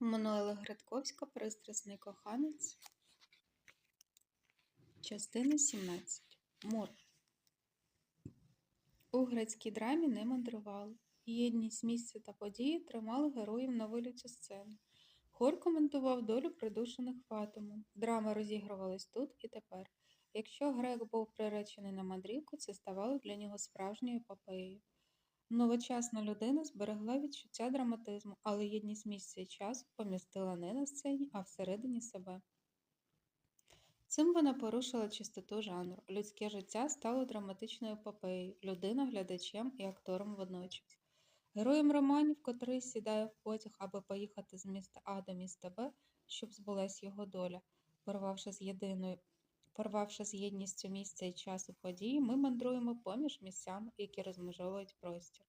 Мануела Градковська Пристрасний коханець. Частина 17. Мор. У грецькій драмі не мандрували. Єдність місця та події тримали героїв на виліті сцени. Хор коментував долю придушених фатумом. Драма розігрувалась тут і тепер. Якщо грек був приречений на мандрівку, це ставало для нього справжньою епопеєю. Новочасна людина зберегла відчуття драматизму, але єдність місця і часу помістила не на сцені, а всередині себе. Цим вона порушила чистоту жанру. Людське життя стало драматичною епопеєю, людина глядачем і актором водночас. Героєм романів, котрий сідає в потяг, аби поїхати з міста А до міста Б, щоб збулась його доля, порвавши з єдиною Порвавши з єдністю місця і часу події, ми мандруємо поміж місцями, які розмежовують простір.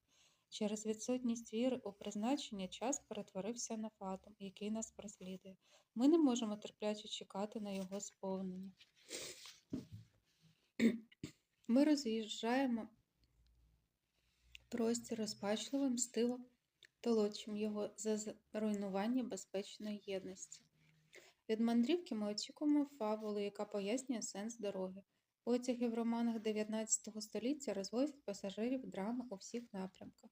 Через відсутність віри у призначення час перетворився на фатум, який нас переслідує. Ми не можемо терпляче чекати на його сповнення. Ми роз'їжджаємо простір розпачливим стилом, толочим його за руйнування безпечної єдності. Від мандрівки ми очікуємо фабулу, яка пояснює сенс дороги. Потяги в романах 19 століття розвозять пасажирів драми у всіх напрямках.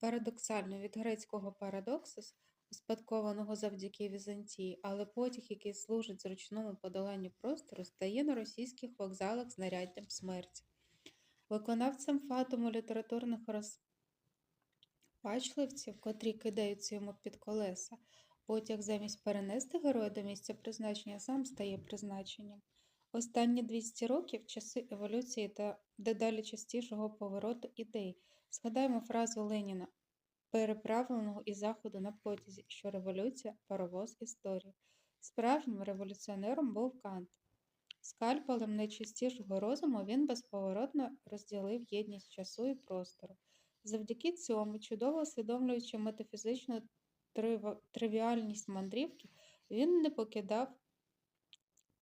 Парадоксально від грецького парадоксис, успадкованого завдяки Візантії, але потяг, який служить зручному подоланню простору, стає на російських вокзалах знаряддям смерті. Виконавцем фатуму літературних розпачливців, котрі кидаються йому під колеса, Потяг замість перенести героя до місця призначення сам стає призначенням. Останні 200 років часи еволюції та дедалі частішого повороту ідей. Згадаємо фразу Леніна, переправленого із заходу на потязі, що революція паровоз історії. Справжнім революціонером був Кант. Скальпелем найчастішого розуму він безповоротно розділив єдність часу і простору. Завдяки цьому, чудово усвідомлюючи метафізичну тривіальність мандрівки, він не покидав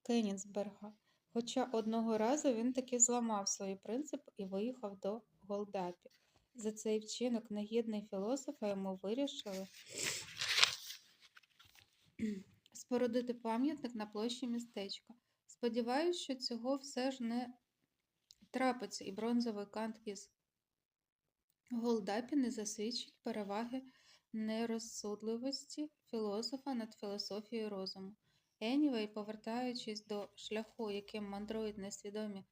Кенігсберга, хоча одного разу він таки зламав свої принципи і виїхав до Голдапі. За цей вчинок негідний філософа йому вирішили спорудити пам'ятник на площі містечка. Сподіваюсь, що цього все ж не трапиться, і бронзовий кант із Голдапі не засвідчить переваги нерозсудливості філософа над філософією розуму. Енівей, повертаючись до шляху, яким мандрують несвідомі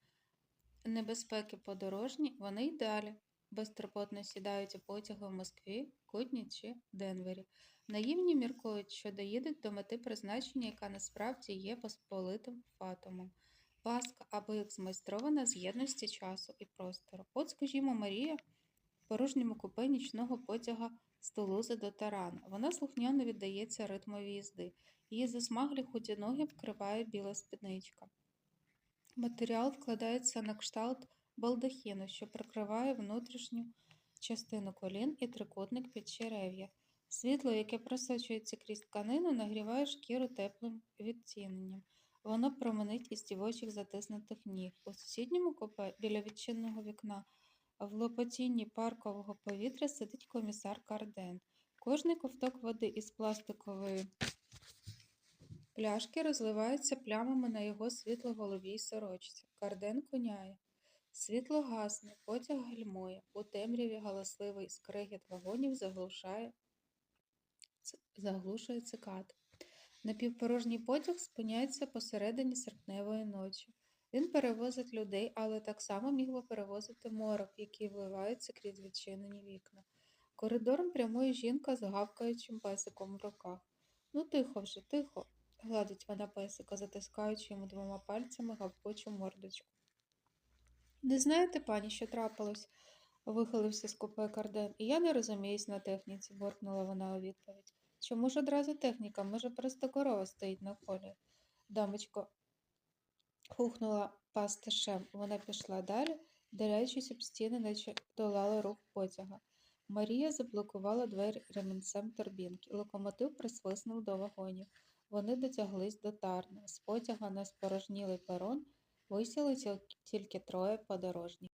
небезпеки подорожні, вони й далі безтурботно сідають у потяги в Москві, Кутні чи Денвері. Наївні міркують, що доїдуть до мети призначення, яка насправді є посполитим фатумом. Паска або як змайстрована з єдності часу і простору. От, скажімо, Марія в порожньому купе нічного потяга з до Тарана. Вона слухняно віддається ритмові їзди. Її засмаглі худі ноги вкриває біла спідничка. Матеріал вкладається на кшталт балдахіну, що прикриває внутрішню частину колін і трикутник під черев'я. Світло, яке просочується крізь тканину, нагріває шкіру теплим відтіненням. Воно променить із дівочих затиснутих ніг. У сусідньому купе біля відчинного вікна в лопотінні паркового повітря сидить комісар Карден. Кожний ковток води із пластикової пляшки розливається плямами на його світло-головій сорочці. Карден коняє. Світло гасне, потяг гальмує, у темряві галасливий скрегіт вагонів заглушає, заглушує цикад. Напівпорожній потяг спиняється посередині серпневої ночі. Він перевозить людей, але так само міг би перевозити морок, який вливається крізь відчинені вікна. Коридором прямує жінка з гавкаючим песиком в руках. Ну, тихо вже, тихо, гладить вона песика, затискаючи йому двома пальцями гавкучу мордочку. Не знаєте, пані, що трапилось? вихилився з купе Карден. І я не розуміюсь на техніці, буркнула вона у відповідь. Чому ж одразу техніка? Може, просто корова стоїть на полі? Дамочко, Хухнула пастишем. Вона пішла далі, дерячись об стіни, наче долала рух потяга. Марія заблокувала двері ремінцем торбінки. Локомотив присвиснув до вагонів. Вони дотяглись до тарни. З потяга на спорожнілий перон висіли тільки троє подорожніх.